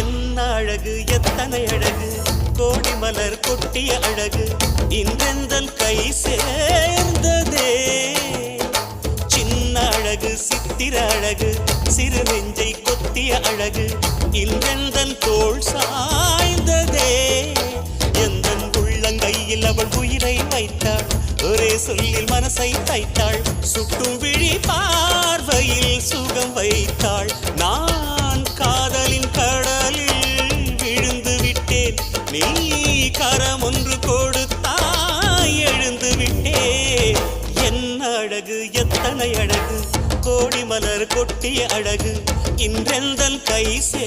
என்ன அழகு எத்தனை அழகு? கோடி மலர் கொட்டிய அழகு இன்றெந்தல் கை சேர்ந்ததே. சின்ன அழகு சித்திர அழகு சிறு நெஞ்சை கொத்திய அழகு இன்றெந்தல் தோல் சாய்ந்ததே. எந்தன் உள்ளங்கையில் அவள் உயிரை வைத்தாள் ஒரே சொல்லில் மனசை தைத்தாள் சுட்டும் விழி பார்வையில் சுகம் வைத்தாள். நான் நீ கரம் ஒன்று கொடுத்தாய் எழுந்து விட்டேன் என்ன அழகு எத்தனை அழகு கோடி மலர் கொட்டிய அழகு இன்றெந்தன் கை சே